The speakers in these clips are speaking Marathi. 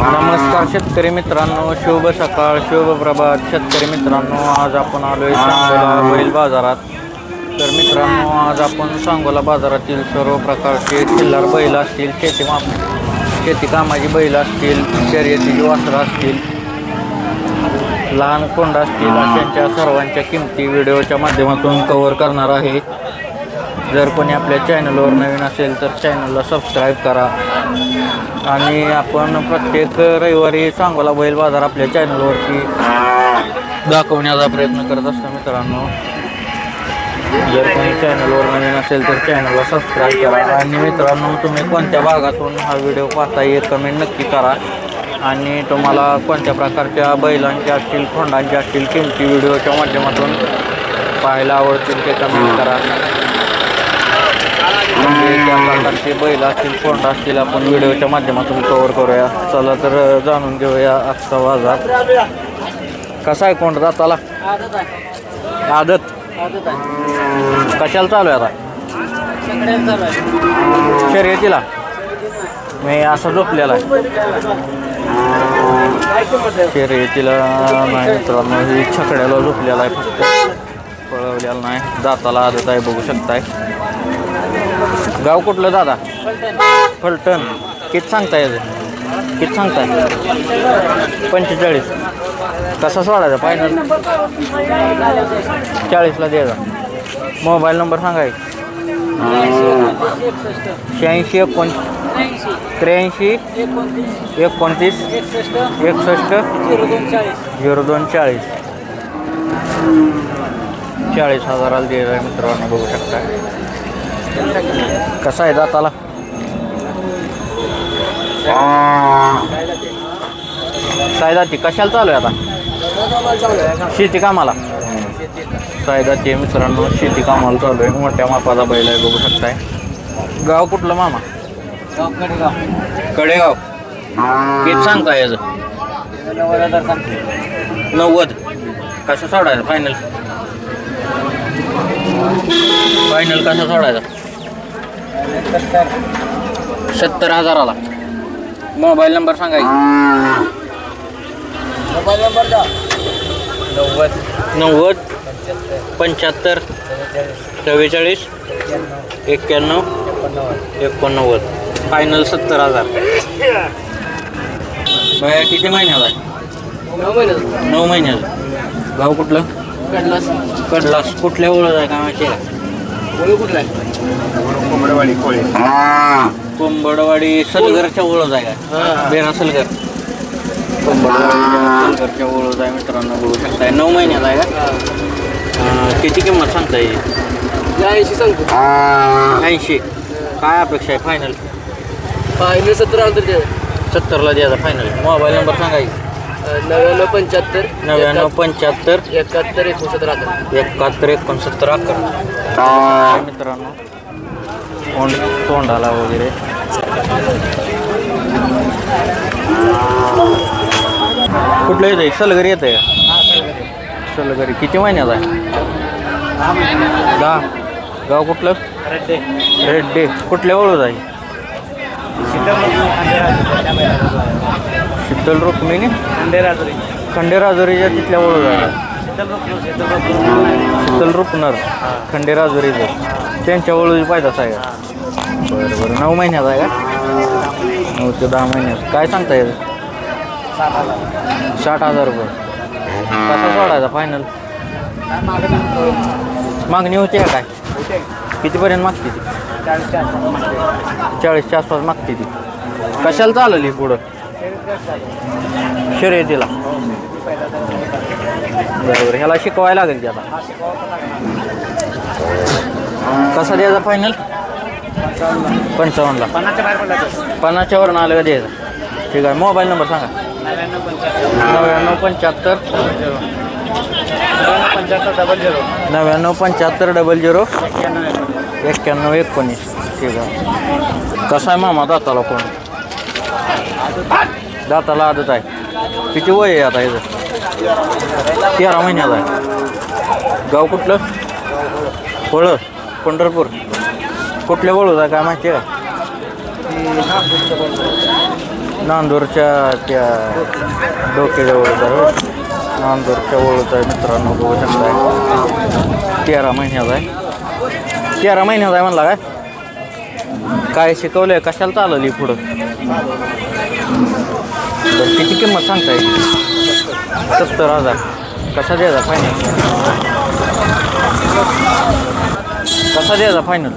नमस्कार शेतकरी मित्रांनो शुभ सकाळ शुभ प्रभात. शेतकरी मित्रांनो आज आपण आलोय सांगोला बैल बाजारात. तर मित्रांनो आज आपण सांगोला बाजारातील सर्व प्रकारचे चिल्लर बैल असतील शेती माप शेती कामाची बैल असतील शर्यतीची वासरं असतील लहान कोंड असतील अशांच्या सर्वांच्या किमती व्हिडिओच्या माध्यमातून कव्हर करणार आहे. जर कोणी आपल्या चॅनलवर नवीन असेल तर चॅनलला सबस्क्राईब करा. आणि आपण प्रत्येक रविवारी सांगोला बैल बाजार आपल्या चॅनलवरती दाखवण्याचा प्रयत्न करत असतो मित्रांनो. जर कोणी चॅनलवर नवीन असेल तर चॅनलला सबस्क्राईब करा. आणि मित्रांनो तुम्ही कोणत्या भागातून हा व्हिडिओ पाहता हे कमेंट नक्की करा. आणि तुम्हाला कोणत्या प्रकारच्या बैलांच्या असतील खोंडांच्या असतील किमती व्हिडिओच्या माध्यमातून पाहायला आवडतील ते कमेंट करा. प्रकारचे बैल असतील कोंड असतील आपण व्हिडिओच्या माध्यमातून कव्हर करूया. चला तर जाणून घेऊया आजचा बाजार. कसा आहे कोंड दाताला? आदत कशाला चालू आहे आता? शर्यतीला? मी असा झोपलेला आहे. शर्यतीला नाही मित्रांनो ही छकड्याला झोपलेला आहे फक्त. पळवलेला नाही. दाताला आदत आहे बघू शकताय. गाव कुठलं दादा? फलटण. किती सांगताय याचं? किती सांगताय? पंचेचाळीस. कसा सोडायचा? फायनल चाळीसला द्यायचा मोबाईल नंबर सांगा एक. शहाऐंशी एकोण त्र्याऐंशी एकोणतीस एकसष्ट झिरो दोन चाळीस. चाळीस हजाराला द्यायचा आहे मित्रांनो बघू शकता. कसा आहे दाताला सायदाती कशाला चालू आहे आता? शेती कामाला? सायदाती मित्रांनो शेती कामाला चालू आहे. मोठ्या मापाचा बैल आहे बघू शकताय. गाव कुठलं मामा? कडेगाव. किती सांगता याचं? नव्वद. कसं सोडायचं? फायनल फायनल कसं सोडायचं? सत्तर हजाराला. मोबाईल नंबर सांगायचा नव्वद. नव्वद. पंच्याहत्तर. चव्वेचाळीस. एक्क्याण्णव. एकोणनव्वद. फायनल सत्तर हजार. बाया किती महिन्याला आहे? नऊ महिन्याला गाव कुठलं? कडलास कुठल्या ओळख आहे का माहिती आहे? कोंबडवाडी कोळी. कोंबडवाडी सलगरच्या ओळख आहे बेरा सलगर. कोंबडवाडी. सलगरच्या ओळख आहे मित्रांनो बघू शकताय. नऊ महिन्यात आहे का? किती किंमत सांगता येईल ऐंशी सांगतो ऐंशी काय अपेक्षा आहे फायनल फायनल सत्तर आलं तर सत्तरला द्यायचा फायनल मोबाईल नंबर सांगायचा नव्याण्णव पंच्याहत्तर नव्याण्णव पंच्याहत्तर. एकाहत्तर एकोणसत्तर अकरा. एकाहत्तर एकोणसत्तर अकरा. मित्रांनो? तोंड तोंडाला वगैरे. कुठलं येतं सलगरी येतं का? सलगरी. किती महिन्यात आहे? दहा. गाव कुठलं? रेड डे कुठल्या ओळख आहे? शीतल रुक्मिणी? खंडेराजुरीच्या तिथल्या ओळख आहे शीतल रुपनर खंडेराजुरीचं त्यांच्या ओळखी पाहिजे आहे का? बरं बरं. नऊ महिन्यात आहे का? नऊ ते दहा महिन्यात. काय सांगता येईल साठ हजार रुपये. कसा सोडायचा फायनल मागणी होती का काय? कितीपर्यंत मागते ती? चाळीसच्या आसपास मागते. ती. कशाला चालली पुढं? शर्यतीला. बरोबर ह्याला शिकवायला लागेल की आता. कसा द्यायचा फायनल पंचावन्नला. पन्नासच्या वरून आलं का द्यायचं? ठीक आहे मोबाईल नंबर सांगा. नव्याण्णव पंच्याहत्तर. डबल झिरो नव्याण्णव पंच्याहत्तर डबल झिरो एक्क्याण्णव. एकोणीस. ठीक आहे. कसा आहे मामा दाताला कोण दाताला आदत आहे. किती वय आहे आता याचं? तेरा महिन्याचा आहे. गाव कुठलं? होळं पंढरपूर. कुठल्या वळूच आहे काय माहिती आहे का? नांदूरच्या त्या डोक्याजवळचा होय. नांदूरच्या ओळूचा आहे मित्रांनो बघू शकताय. तेरा महिन्याचा आहे. तेरा महिन्याचा आहे म्हणला काय? काय शिकवलं आहे कशाला चालवली पुढं? बरं किती किंमत सांगता येईल सत्तर हजार. कसा द्यायचा फायनल कसा द्यायचा फायनल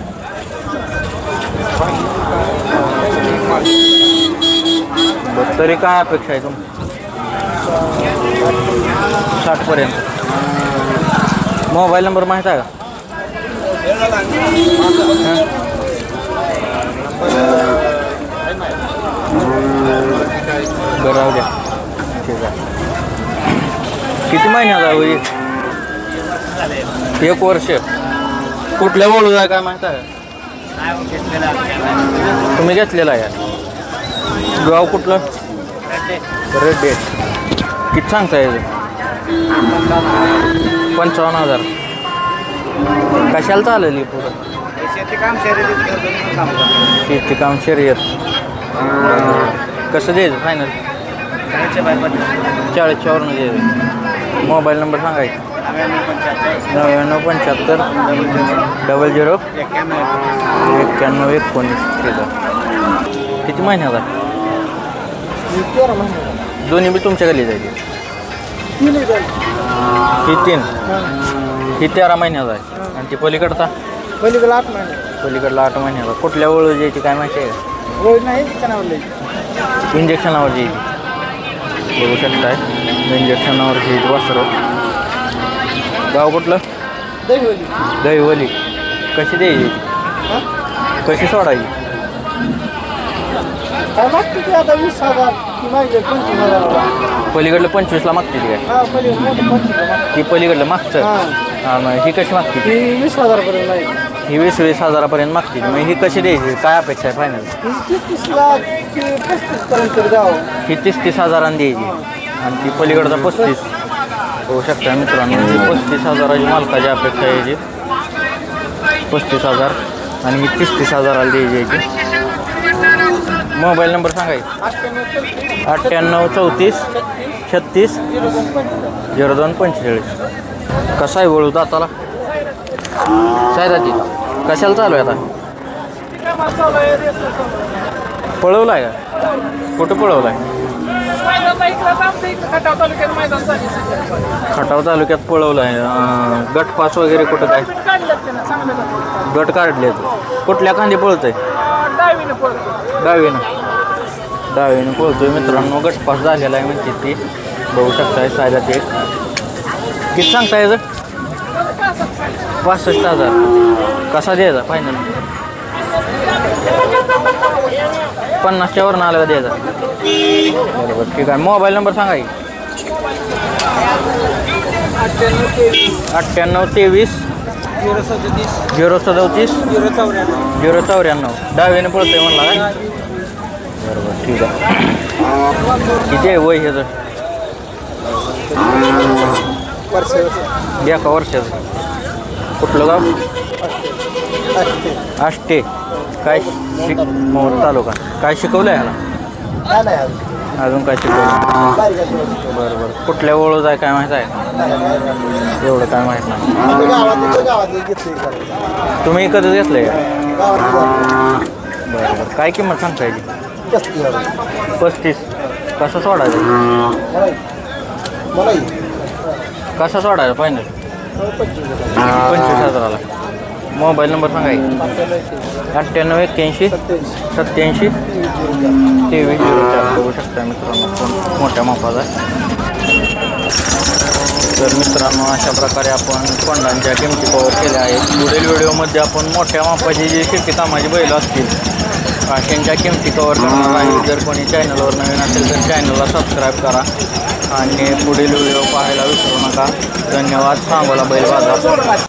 बरं तरी काय अपेक्षा आहे तुम साठपर्यंत मोबाईल नंबर माहीत आहे का? जाऊ द्या ठीक आहे. किती महिन्याचा आहे होईल एक वर्ष. कुठल्या ओळू आहे काय माहीत आहे? तुम्ही घेतलेला आहे. गाव कुठलं? रेड डेट किती सांगता पंचावन्न हजार. कशाला चालेल पुढं शेती काम शर्यत. कसं द्यायचं फायनल चाळीसच्यावरनं द्यायचं मोबाईल नंबर सांगायचं नव्याण्णव पंच्याहत्तर डबल झिरो एक्क्याण्णव एकोणीस ठीक किती महिन्याचा दोन्ही बी तुमच्या गली जायचे ही तीन. ही तेरा महिन्याचा आहे. आणि ती पलीकडचा पलीकडे आठ महिने. पलीकडला आठ महिन्याचा कुठल्या ओळख द्यायची काय माहिती आहे? का इंजेक्शनावर द्यायची बघू शकताय. इंजेक्शनावर घ्यायची वासरं. गाव कुठलं? दहिवली. दहिवली कशी द्यायची? कशी सोडायची? आता वीस हजार पलीकडलं पंचवीसला मागते ती काय? हा ती पलीकडलं मागचं? हा. मग कशी मागते ती? वीस हजारपर्यंत ही वीस वीस हजारापर्यंत मागतील. मग ही कशी द्यायची? काय अपेक्षा आहे फायनल तीस लाख पस्तीस पर्यंत ही तीस तीस हजारांनी द्यायची. आणि ती पलीकडचा पस्तीस. होऊ शकता मित्रांनो. ही पस्तीस हजाराची मालकाची अपेक्षा आहे याची पस्तीस हजार. आणि ही तीस तीस हजाराला द्यायची याची मोबाईल नंबर सांगायची अठ्ठ्याण्णव अठ्ठ्याण्णव चौतीस छत्तीस झिरो दोन पंचेचाळीस. कसा आहे वळू दाताला? सायदाची कशाला चालू आहे आता? पळवला आहे का? कुठं पळवला आहे खटाव तालुक्यात पळवलं आहे गट पास वगैरे कुठं काय? गट काढले कुठल्या कांदे आहे डावीनं. डावीनं पळतोय मित्रांनो. गट पास झालेला आहे म्हणजे ती. बघू शकताय सायदा ते किती सांगताय याचं पासष्ट हजार. कसा द्यायचा? फायनल पन्नासच्या वरून आलं द्यायचा? बरोबर ठीक आहे. मोबाईल नंबर सांगा की. अठ्ठ्याण्णव तेवीस. झिरो सदतीस. झिरो सदतीस झिरो चौऱ्याण्णव. झिरो चौऱ्याण्णव डावीने पळतोय म्हणला काय? बरोबर ठीक आहे. किती आहे वय ह्याचं? वर्ष एका वर्षाचं. कुठलं गाव? आष्टे. काय शिक मोहोळ तालुका. काय शिकवलं आहे ह्याला अजून. काय शिकवलं बरं बरं. कुठल्या ओळख आहे काय माहीत आहे? एवढं काय माहीत नाही. घेतली तुम्ही कधी? गावात बरं बरं. काय किंमत सांगता याची? पस्तीस कसं सोडायचं? कसं सोडायचं फायनल पंचवीस हजाराला. मोबाईल नंबर सांगा की. अठ्ठ्याण्णव एक्क्याऐंशी सत्याऐंशी तेवीस झिरो चार. बघू शकता मित्रांनो फोन मोठ्या मापाचा तर मित्रांनो अशा प्रकारे आपण कोंडांच्या किमती कवर केल्या आहेत. पुढील व्हिडिओमध्ये आपण मोठ्या मापाची जी शेती कामाची बैल असतील अशांच्या किमती कवर करणार आहे. जर कोणी चॅनलवर नवीन असेल तर चॅनलला सबस्क्राईब करा. आणि पुढील व्हिडिओ पाहायला विसरू नका. धन्यवाद. सांगोला बैल बाजार.